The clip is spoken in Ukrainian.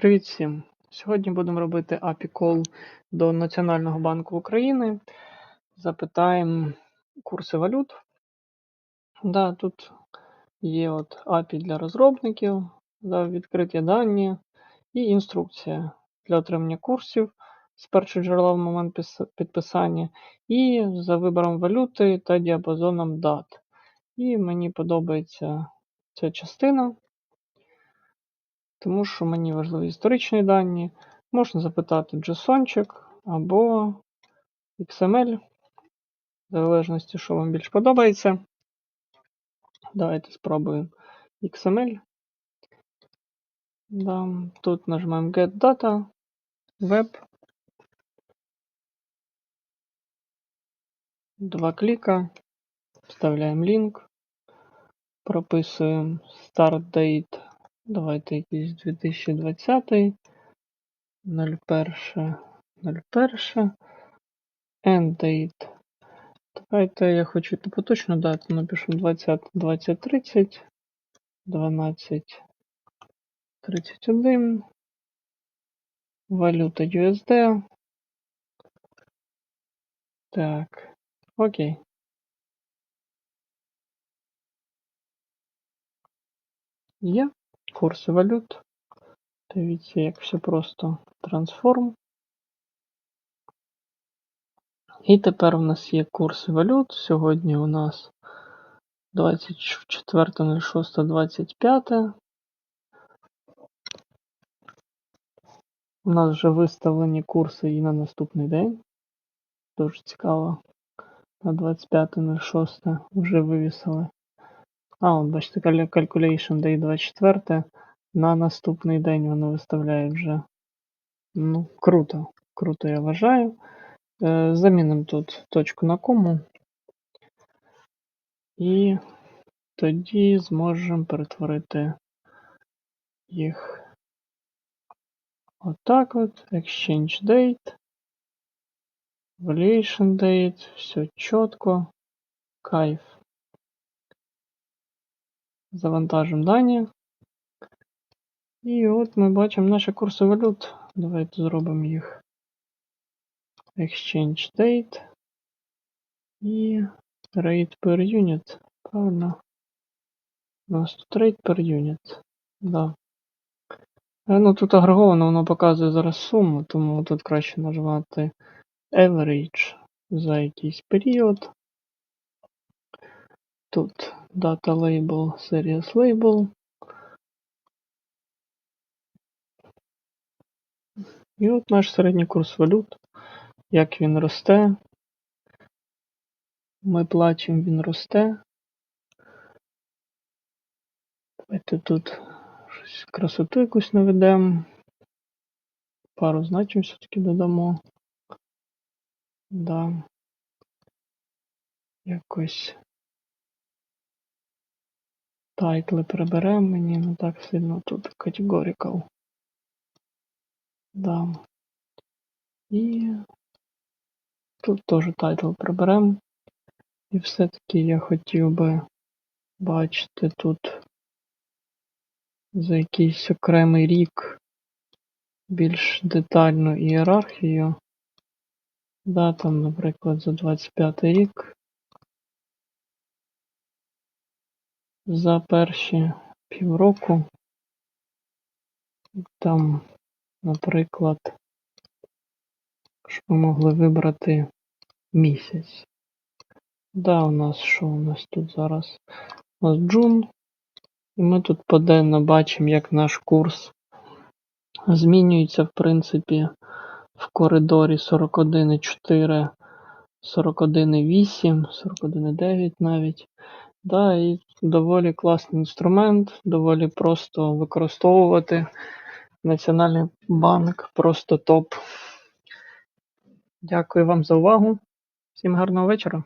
Привіт всім! Сьогодні будемо робити API Call до Національного банку України. Запитаємо курси валют. Да, тут є от API для розробників, за відкриті дані і інструкція для отримання курсів з першого джерела в момент підписання, і за вибором валюти та діапазоном дат. І мені подобається ця частина тому що мені важливі історичні дані. Можна запитати JSON або XML, в залежності, що вам більш подобається. Давайте спробуємо XML. Да. Тут нажимаємо Get Data, Web. Два кліка, вставляємо лінк, прописуємо Start Date. Давайте якийсь 2020, 01, 01, End Date. Давайте я хочу ту поточну дату, напишу 20, 20, 30, 12, 31, валюта USD. Так, окей. Є курси валют. Дивіться, як все просто трансформ. І тепер у нас є курси валют. Сьогодні у нас 24.06.25. У нас вже виставлені курси і на наступний день. Дуже цікаво. На 25.06 вже вивісили. А, от бачите, каль- Calculation Day 24. На наступний день вони виставляють вже. Ну, круто. Круто, я вважаю. Е, Замінимо тут точку на кому. І тоді зможемо перетворити їх отак от. Exchange date. Valuation date. Все чітко. Кайф. Завантажимо дані. І от ми бачимо наші курси валют. Давайте зробимо їх. Exchange date і rate per unit. Правильно. У нас тут rate per unit. Да. Е, Ну тут агреговано воно показує зараз суму, тому тут краще нажимати average за якийсь період. Тут data label, series label. І от наш середній курс валют. Як він росте. Ми плачемо, він росте. Давайте тут щось красоту якусь наведемо. Пару значень все-таки додамо. Да. Якось тайтли приберемо мені, не так сильно тут categorical. Да. І тут теж тайтл приберемо. І все-таки я хотів би бачити тут за якийсь окремий рік більш детальну ієрархію. Да, там, наприклад, за 25 рік. За перші півроку. Там, наприклад, щоб ми могли вибрати місяць. Да, у нас що у нас тут зараз? У нас джун. І ми тут поденно бачимо, як наш курс змінюється, в принципі, в коридорі 41,4, 41,8, 41,9 навіть. Да, і доволі класний інструмент, доволі просто використовувати. Національний банк просто топ. Дякую вам за увагу. Всім гарного вечора.